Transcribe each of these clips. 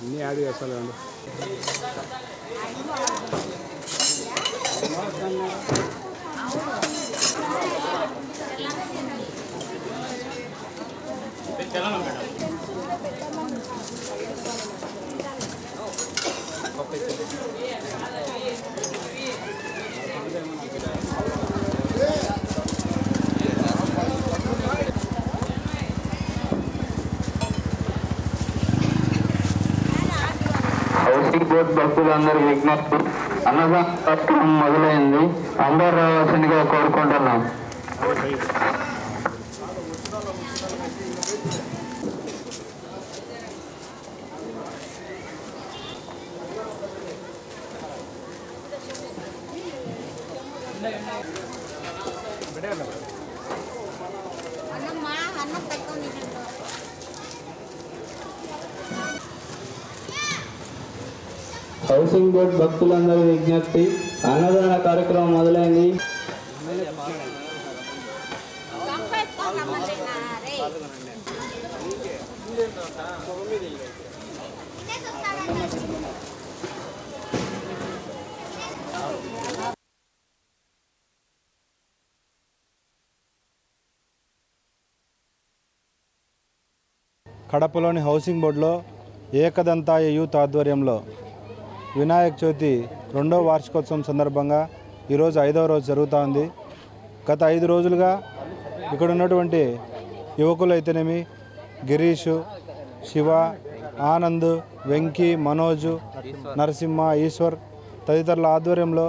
అన్నీ యాడ్ చేస్తానండి housing board భక్తులందరికీ విజ్ఞప్తి అన్నదాన కార్యక్రమం మొదలైంది. అందరు రావాల్సిందిగా కోరుకుంటున్నాం. అన్నమ్మా అన్నం తక్కువ హౌసింగ్ బోర్డు భక్తులందరూ విజ్ఞప్తి అన్నదాన కార్యక్రమం మొదలైంది. కడపలోని హౌసింగ్ బోర్డులో ఏకదంతాయ యూత్ ఆధ్వర్యంలో వినాయక చవితి రెండో వార్షికోత్సవం సందర్భంగా ఈరోజు ఐదవ రోజు జరుగుతూ ఉంది గత ఐదు రోజులుగా ఇక్కడ ఉన్నటువంటి యువకులు అయితేనేమి గిరీష్ శివ ఆనంద్ వెంకీ మనోజు నరసింహ ఈశ్వర్ తదితరుల ఆధ్వర్యంలో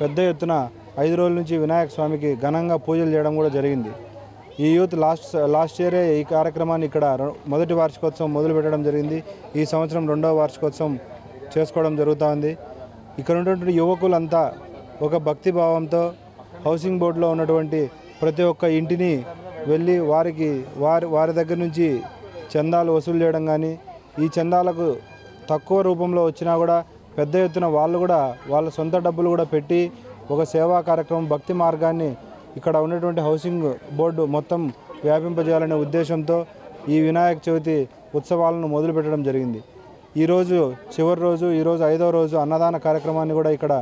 పెద్ద ఎత్తున ఐదు రోజుల నుంచి వినాయక స్వామికి ఘనంగా పూజలు చేయడం కూడా జరిగింది. ఈ యూత్ లాస్ట్ లాస్ట్ ఇయరే ఈ కార్యక్రమాన్ని ఇక్కడ మొదటి వార్షికోత్సవం మొదలు పెట్టడం జరిగింది. ఈ సంవత్సరం రెండవ వార్షికోత్సవం చేసుకోవడం జరుగుతూ ఉంది. ఇక్కడ ఉన్నటువంటి యువకులంతా ఒక భక్తి భావంతో హౌసింగ్ బోర్డులో ఉన్నటువంటి ప్రతి ఒక్క ఇంటిని వెళ్ళి వారికి వారి వారి దగ్గర నుంచి చందాలు వసూలు చేయడం కానీ ఈ చందాలకు తక్కువ రూపంలో వచ్చినా కూడా పెద్ద ఎత్తున వాళ్ళు కూడా వాళ్ళ సొంత డబ్బులు కూడా పెట్టి ఒక సేవా కార్యక్రమం భక్తి మార్గాన్ని ఇక్కడ ఉన్నటువంటి హౌసింగ్ బోర్డు మొత్తం వ్యాపింపజేయాలనే ఉద్దేశంతో ఈ వినాయక చవితి ఉత్సవాలను మొదలుపెట్టడం జరిగింది. ఈరోజు చివరి రోజు ఈరోజు ఐదవ రోజు అన్నదాన కార్యక్రమాన్ని కూడా ఇక్కడ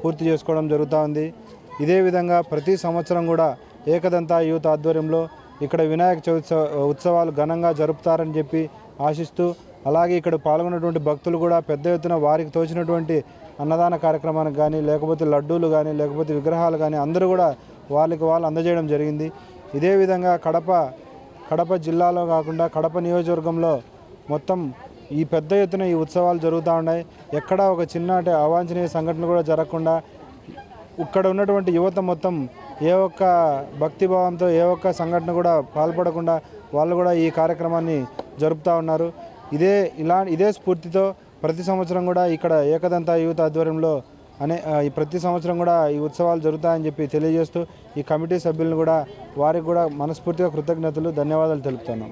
పూర్తి చేసుకోవడం జరుగుతూ ఉంది. ఇదే విధంగా ప్రతి సంవత్సరం కూడా ఏకదంత యూత్ ఆధ్వర్యంలో ఇక్కడ వినాయక చవితి ఉత్సవాలు ఘనంగా జరుపుతారని చెప్పి ఆశిస్తూ అలాగే ఇక్కడ పాల్గొన్నటువంటి భక్తులు కూడా పెద్ద ఎత్తున వారికి తోచినటువంటి అన్నదాన కార్యక్రమానికి కానీ లేకపోతే లడ్డూలు కానీ లేకపోతే విగ్రహాలు కానీ అందరూ కూడా వాళ్ళకి వాళ్ళు అందజేయడం జరిగింది. ఇదే విధంగా కడప కడప జిల్లాలో కాకుండా కడప నియోజకవర్గంలో మొత్తం ఈ పెద్ద ఎత్తున ఈ ఉత్సవాలు జరుగుతూ ఉన్నాయి. ఎక్కడా ఒక చిన్నటి అవాంఛనీయ సంఘటన కూడా జరగకుండా ఇక్కడ ఉన్నటువంటి యువత మొత్తం ఏ ఒక్క భక్తిభావంతో ఏ ఒక్క సంఘటన కూడా పాల్పడకుండా వాళ్ళు కూడా ఈ కార్యక్రమాన్ని జరుపుతూ ఉన్నారు. ఇదే ఇలా ఇదే స్ఫూర్తితో ప్రతి సంవత్సరం కూడా ఇక్కడ ఏకదంత యూత్ ఆధ్వర్యంలో అనే ఈ ప్రతి సంవత్సరం కూడా ఈ ఉత్సవాలు జరుగుతాయని చెప్పి తెలియజేస్తూ ఈ కమిటీ సభ్యులను కూడా వారికి కూడా మనస్ఫూర్తిగా కృతజ్ఞతలు ధన్యవాదాలు తెలుపుతున్నాం.